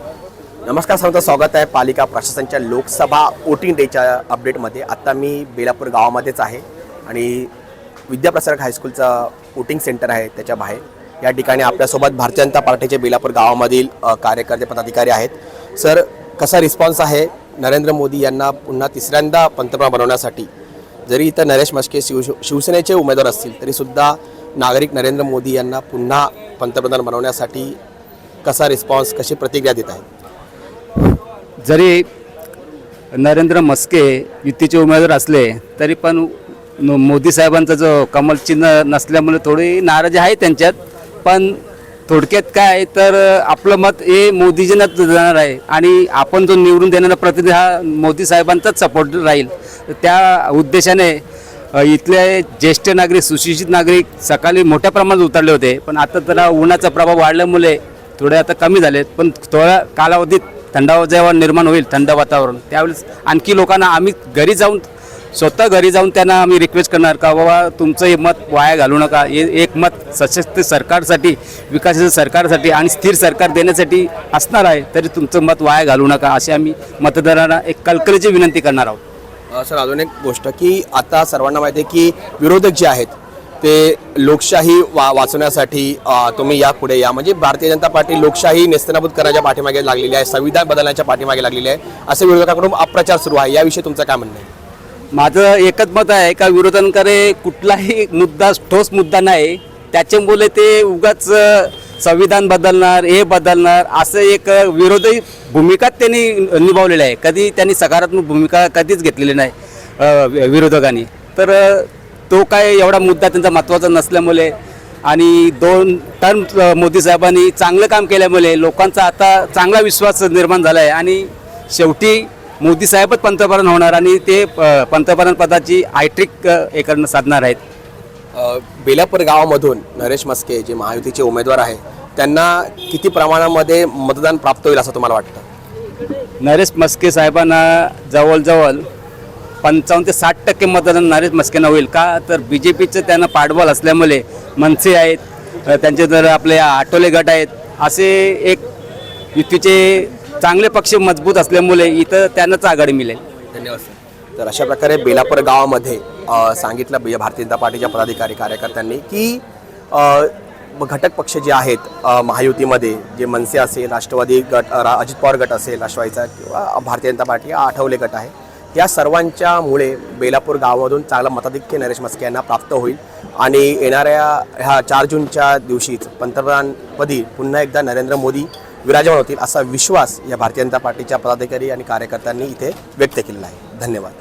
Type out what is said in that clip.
नमस्कार सर्वांचं स्वागत आहे पालिका प्रशासनच्या लोकसभा वोटिंग डेच्या अपडेटमध्ये आत्ता मी बेलापूर गावामध्येच आहे आणि विद्याप्रसारक हायस्कूलचं वोटिंग सेंटर आहे त्याच्या बाहेर. या ठिकाणी आपल्यासोबत भारतीय जनता पार्टीचे बेलापूर गावामधील कार्यकर्ते पदाधिकारी आहेत. सर कसा रिस्पॉन्स आहे? नरेंद्र मोदी यांना पुन्हा तिसऱ्यांदा पंतप्रधान बनवण्यासाठी. जरी इथं नरेश मस्के शिव शिवसेनेचे उमेदवार असतील तरीसुद्धा नागरिक नरेंद्र मोदी यांना पुन्हा पंतप्रधान बनवण्यासाठी कसा रिस्पॉन्स कशी प्रतिक्रिया देत आहेत? जरी नरेंद्र मस्के युतीचे उमेदवार असले तरी पण मोदी साहेबांचा जो कमल चिन्ह नसल्यामुळे थोडी नाराजी आहे त्यांच्यात. पण थोडक्यात काय तर आपलं मत हे मोदीजींनाच जाणार आहे. आणि आपण जो निवडून देणारा प्रतिनिधी हा मोदी साहेबांचाच सपोर्ट राहील. तर त्या उद्देशाने इथले ज्येष्ठ नागरिक सुशिक्षित नागरिक सकाळी मोठ्या प्रमाणात उतरले होते. पण आता जरा उन्हाचा प्रभाव वाढल्यामुळे थोडे आता कमी झालेत पण थोड्या कालावधीत थंडावा जेव्हा निर्माण होईल थंड वातावरण त्यावेळेस आणखी लोकांना आम्ही घरी जाऊन स्वतः घरी जाऊन त्यांना आम्ही रिक्वेस्ट करणार का बाबा तुमचं हे मत वाया घालू नका. हे एक मत सशक्त सरकारसाठी विकासाच्या सरकारसाठी आणि स्थिर सरकार देण्यासाठी असणार आहे तरी तुमचं मत वाया घालू नका अशी आम्ही मतदारांना एक कलकलीची विनंती करणार आहोत. सर अजून एक गोष्ट की आता सर्वांना माहिती आहे की विरोधक जे आहेत ते लोकशाही वा वाचवण्यासाठी तुम्ही या पुढे या. म्हणजे भारतीय जनता पार्टी लोकशाही नेस्तनाबूत करण्याच्या पाठीमागे लागलेली आहे संविधान बदलण्याच्या पाठीमागे लागलेली आहे. असे विरोधकाकडून अप्रचार सुरू आहे. याविषयी तुमचं काय म्हणणं आहे? माझं एकच मत आहे का विरोधांकडे कुठलाही मुद्दा ठोस मुद्दा नाही. त्याच्यामुळे ते उगाच संविधान बदलणार हे बदलणार असं एक विरोधी भूमिका त्यांनी निभावलेली आहे. कधी त्यांनी सकारात्मक भूमिका कधीच घेतलेली नाही विरोधकांनी. तर तो काय एवढा मुद्दा त्यांचा महत्त्वाचा नसल्यामुळे आणि दोन टर्म मोदी साहेबांनी चांगलं काम केल्यामुळे लोकांचा आता चांगला विश्वास निर्माण झाला आहे आणि शेवटी मोदी साहेबच पंतप्रधान होणार आणि ते पंतप्रधान पदाची हायट्रिक अ, हे करणं साधणार आहेत. बेलापूर गावामधून नरेश मस्के जे महायुतीचे उमेदवार आहे त्यांना किती प्रमाणामध्ये मतदान प्राप्त होईल असं तुम्हाला वाटतं? नरेश मस्के साहेबांना जवळजवळ पंचावन्न ते साठ टक्के मतदान नरेश मस्केनं होईल का? तर बी जे पीचं त्यांना पाठबळ असल्यामुळे मनसे आहेत त्यांचे जर आपले आठवले गट आहेत असे एक युतीचे चांगले पक्ष मजबूत असल्यामुळे इथं त्यांनाच आघाडी मिळेल. धन्यवाद सर. तर अशा प्रकारे बेलापूर गावामध्ये सांगितलं भारतीय जनता पार्टीच्या पदाधिकारी कार्यकर्त्यांनी की घटक पक्ष जे आहेत महायुतीमध्ये जे मनसे असेल राष्ट्रवादी गट रा- अजित पवार गट असेल राष्ट्रवादीचा किंवा भारतीय जनता पार्टी हा आठवले गट आहे या सर्वांच्यामुळे बेलापूर गावामधून चांगला मताधिक्य नरेश मस्के यांना प्राप्त होईल. आणि येणाऱ्या ह्या चार जूनच्या दिवशीच पंतप्रधानपदी पुन्हा एकदा नरेंद्र मोदी विराजमान होतील असा विश्वास या भारतीय जनता पार्टीच्या पदाधिकारी आणि कार्यकर्त्यांनी इथे व्यक्त केलेला आहे. धन्यवाद.